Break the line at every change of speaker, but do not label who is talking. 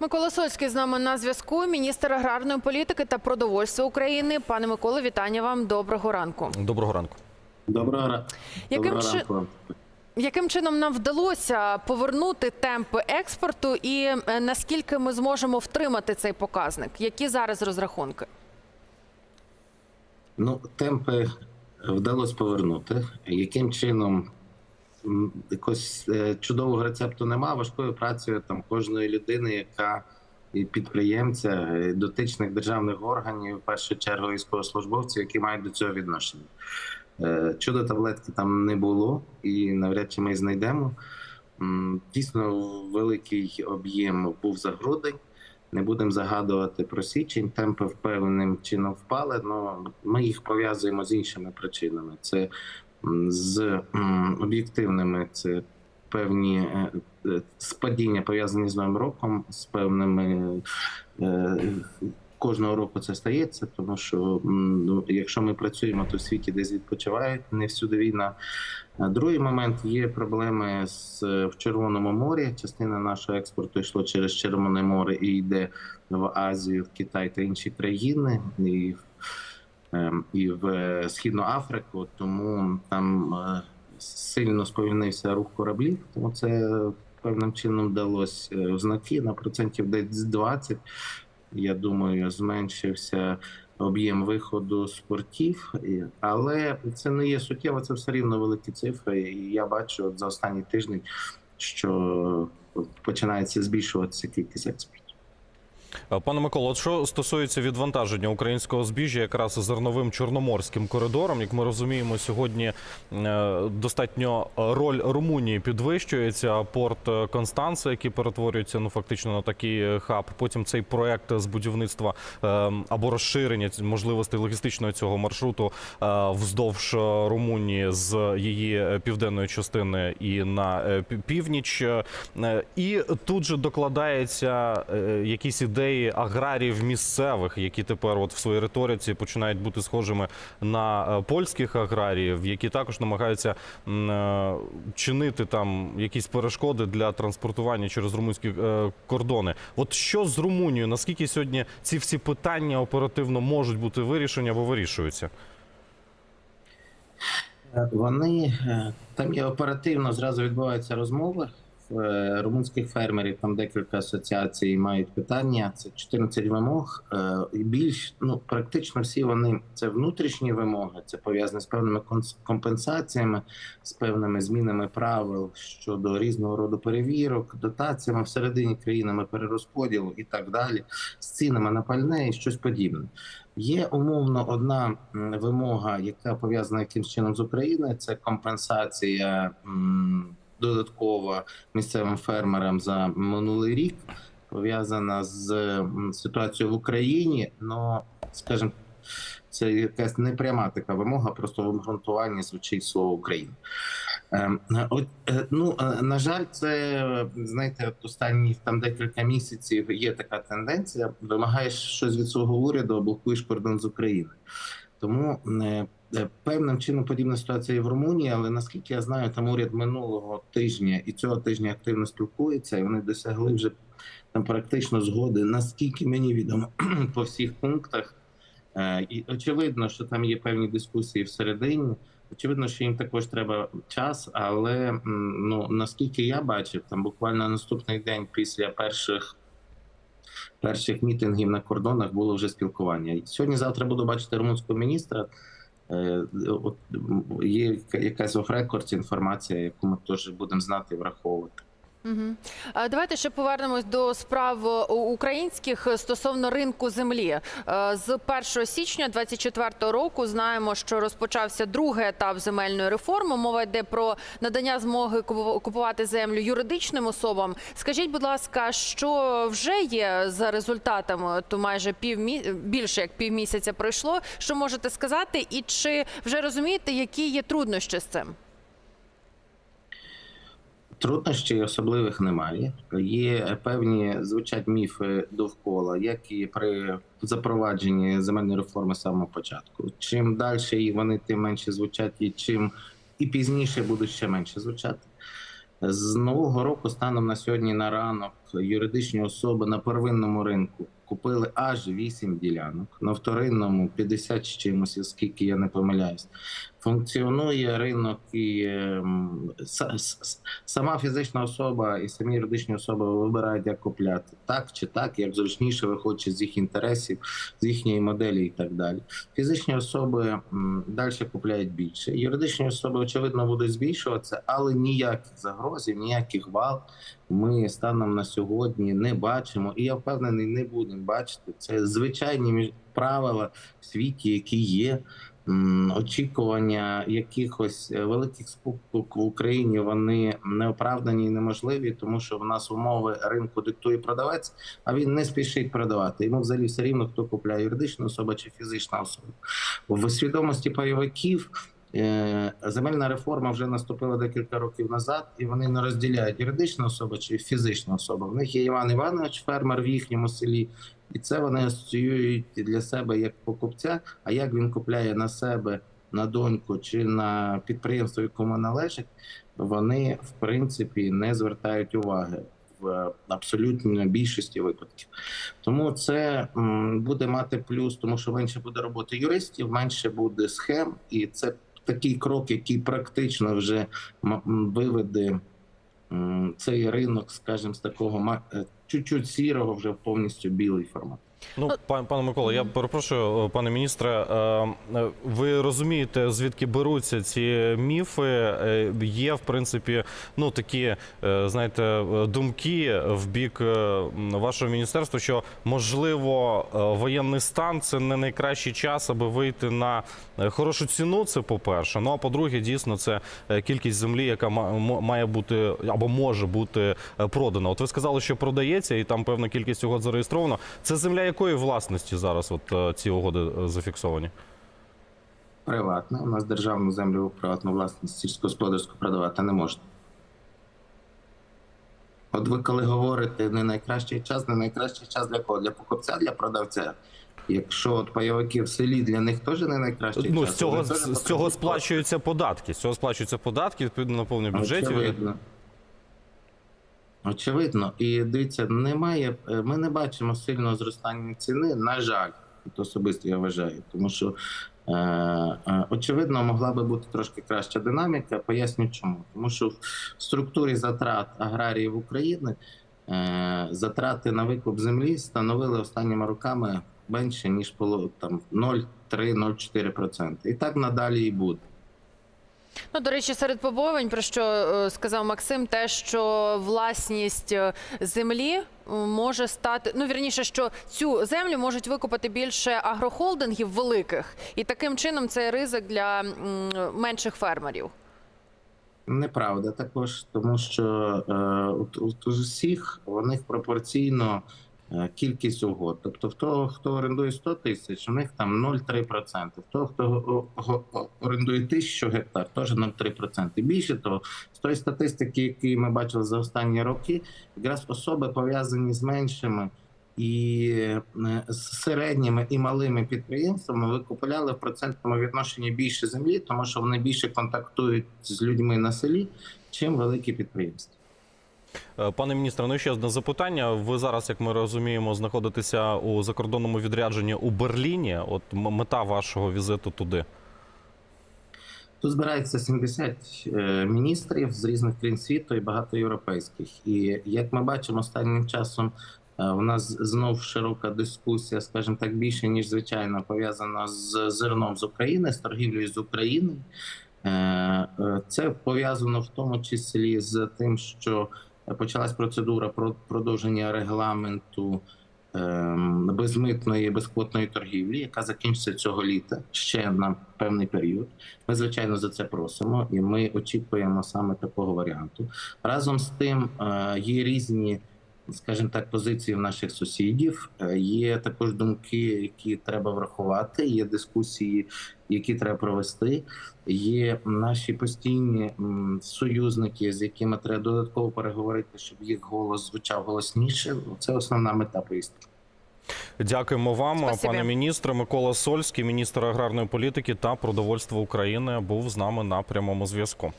Микола Сольський з нами на зв'язку. Міністр аграрної політики та продовольства України. Пане Миколо, вітання вам. Доброго ранку.
Доброго ранку.
Доброго ра-
Яким чи-
ранку.
Яким чином нам вдалося повернути темпи експорту, і е, наскільки ми зможемо втримати цей показник? Які зараз розрахунки?
Ну, темпи вдалося повернути. Яким чином якось е, чудового рецепту нема. Важкою працею там кожної людини, яка і підприємця, е, дотичних державних органів, в першу чергу військовослужбовців, які мають до цього відношення. Е, Чудо таблетки там не було, і навряд чи ми знайдемо. Дійсно, великий об'єм був за грудень. Не будемо загадувати про січень. Темпи впевненим чином впали. але ми їх пов'язуємо з іншими причинами. Це з об'єктивними, це певні е, е, спадіння пов'язані з новим роком, з певними е, кожного року це стається, тому що ну, якщо ми працюємо, то в світі десь відпочивають, не всюди війна. Другий момент є проблеми з в Червоному морі. Частина нашого експорту йшло через Червоне море і йде в Азію, в Китай та інші країни. І і в е, Східну Африку, тому там е, сильно сповільнився рух кораблів, тому це певним чином вдалося е, в знаки на процентів десь 20. Я думаю, зменшився об'єм виходу з портів, але це не є суттєво, це все рівно великі цифри. І я бачу от за останній тиждень, що починається збільшуватися кількість експорту.
Е, Пане Миколо, от що стосується відвантаження українського збіжжя якраз зерновим чорноморським коридором, як ми розуміємо, сьогодні е, достатньо роль Румунії підвищується. Порт е, Констанца, який перетворюється ну фактично на такий хаб. Потім цей проект з будівництва або розширення можливостей логістичного цього маршруту вздовж Румунії з її південної частини і на північ. І тут же докладається якісь ідеї аграріїв місцевих, які тепер от в своїй риториці починають бути схожими на е, польських аграріїв, які також намагаються е, чинити там якісь перешкоди для транспортування через румунські е, кордони. От що з Румунією? Наскільки сьогодні ці всі питання оперативно можуть бути вирішені або вирішуються?
Вони там є оперативно зразу відбуваються розмови. Е, румунських фермерів там декілька асоціацій мають питання. Це 14 вимог. Е, більш ну практично всі вони це внутрішні вимоги, це пов'язане з певними компенсаціями, з певними змінами правил щодо різного роду перевірок, дотаціями всередині країнами перерозподілу і так далі, з цінами на пальне і щось подібне. Є умовно одна вимога, яка пов'язана якимсь чином з Україною. Це компенсація м, додаткова місцевим фермерам за минулий рік, пов'язана з ситуацією в Україні. Ну, скажімо, це якась непряма така вимога, просто в обґрунтуванні звучить слово Україна. Ем, От е, ну е, на жаль, це знаєте, от останні там декілька місяців є така тенденція. Вимагаєш щось від свого уряду, а блокуєш кордон з України. Тому е, е, певним чином подібна ситуація і в Румунії, але наскільки я знаю, там уряд минулого тижня і цього тижня активно спілкується, і вони досягли вже там практично згоди, наскільки мені відомо по всіх пунктах. Е, І очевидно, що там є певні дискусії всередині. Очевидно, що їм також треба час, але ну наскільки я бачив, там буквально наступний день після перших перших мітингів на кордонах було вже спілкування. Сьогодні-завтра буду бачити румунського міністра. Е, є яка- якась оф-рекорд інформація, яку ми теж будемо знати і враховувати.
Угу. Давайте ще повернемось до справ е, українських е, стосовно ринку землі. Е, З 1 січня 2024 року знаємо, що розпочався другий етап земельної реформи. Мова йде про надання змоги купу- купувати землю юридичним особам. Скажіть, будь ласка, що вже є за результатами? То майже півмі... більше як півмісяця пройшло. Що можете сказати, і чи вже розумієте, які є труднощі з цим?
Труднощів особливих немає. Є певні звучать міфи довкола, як і при запровадженні земельної реформи з самого початку. Чим далі вони, тим менше звучать, і чим і пізніше будуть ще менше звучати. З нового року станом на сьогодні на ранок юридичні особи на первинному ринку купили аж 8 ділянок, на вторинному 50 з чимось, оскільки я не помиляюсь. Функціонує ринок і ем, сама фізична особа і самі юридичні особи вибирають, як купляти так чи так, як зручніше виходить з їх інтересів, з їхньої моделі і так далі. Фізичні особи далі купляють більше. Юридичні особи, очевидно, будуть збільшуватися, але ніяких загрозів, ніяких вал ми станом на сьогодні не бачимо. І я впевнений, не будемо бачити. Це звичайні правила в світі, які є. Очікування якихось е, великих скупок в Україні вони неоправдані і неможливі, тому що в нас умови ринку диктує продавець, а він не спішить продавати. Йому взагалі все рівно хто купляє юридична особа чи фізична особа. В свідомості пайовиків земельна реформа вже наступила декілька років назад, і вони не розділяють юридична особа чи фізична особа. В них є Іван Іванович, фермер в їхньому селі, і це вони асоціюють для себе як покупця. А як він купляє на себе, на доньку чи на підприємство, якому належить, вони в принципі не звертають уваги. В абсолютній більшості випадків, тому це буде мати плюс, тому що менше буде роботи юристів, менше буде схем, і це такий крок, який практично вже виведе цей ринок, скажімо, з такого е, чуть-чуть сірого вже в повністю білий формат.
Ну, пан, пане Микола, я перепрошую, пане міністре. е, е, Ви розумієте, звідки беруться ці міфи? Е, Є, в принципі, ну такі, е, знаєте, е, думки в бік е, вашого міністерства, що можливо е, воєнний стан це не найкращий час, аби вийти на е, хорошу ціну. Це по-перше. Ну а по-друге, дійсно, це е, кількість землі, яка має бути або може бути е, продана. От ви сказали, що продається, і там певна кількість угод зареєстровано. Це земля якої власності зараз? От е, ці угоди е, зафіксовані?
Приватне. У нас державну землю приватну власність сільськогосподарську продавати не можна. От ви коли говорите не найкращий час, не найкращий час для кого? Для покупця, для продавця. Якщо от пайовики в селі для них теж не найкращий
Ну
час.
з цього з, з цього сплачуються податки. З цього сплачуються податки, відповідно наповнює бюджетів.
Очевидно. Очевидно. І дивіться, немає. е, Ми не бачимо сильного зростання ціни. На жаль, От особисто я вважаю, тому що е, е, очевидно могла би бути трошки краща динаміка. Поясню чому. Тому що в структурі затрат аграріїв України е, затрати на викуп землі становили останніми роками менше ніж поло- там 0,3-0,4%. І так надалі і буде.
Ну, до речі, серед побоювань, про що е, сказав Максим, те, що власність е, землі може стати, ну вірніше, що цю землю можуть викупити більше агрохолдингів великих, і таким чином це ризик для менших фермерів.
Неправда також, тому що е, от, от у всіх у них пропорційно кількість угод. Тобто, в того, хто орендує 100 тисяч, у них там 0,3%. В того, хто о- о- о- орендує 1000 гектар, теж 0,3%. І більше того, з тої статистики, які ми бачили за останні роки, якраз особи пов'язані з меншими. І е, з середніми і малими підприємствами ви купували в процентному відношенні більше землі, тому що вони більше контактують з людьми на селі, чим великі підприємства.
Е, Пане міністре, ну ще одне запитання. Ви зараз, як ми розуміємо, знаходитеся у закордонному відрядженні у Берліні. От мета вашого візиту туди.
Тут збирається 70 е, міністрів з різних країн світу і багато європейських. І як ми бачимо, останнім часом е, у нас знов широка дискусія, скажімо так, більше ніж звичайно, пов'язана з зерном з України, з торгівлею з України. Це пов'язано в тому числі з тим, що почалась процедура про продовження регламенту ем, безмитної безквотної торгівлі, яка закінчиться цього літа ще на певний період. Ми звичайно за це просимо, і ми очікуємо саме такого варіанту. Разом з тим е, є різні, скажімо так, позиції в наших сусідів. Е, Є також думки, які треба врахувати. Є дискусії, які треба провести. Є наші постійні союзники, з якими треба додатково переговорити, щоб їх голос звучав голосніше. Це основна мета поїздки.
Дякуємо вам,
Спасибі.
пане міністре. Микола Сольський, міністр аграрної політики та продовольства України, був з нами на прямому зв'язку.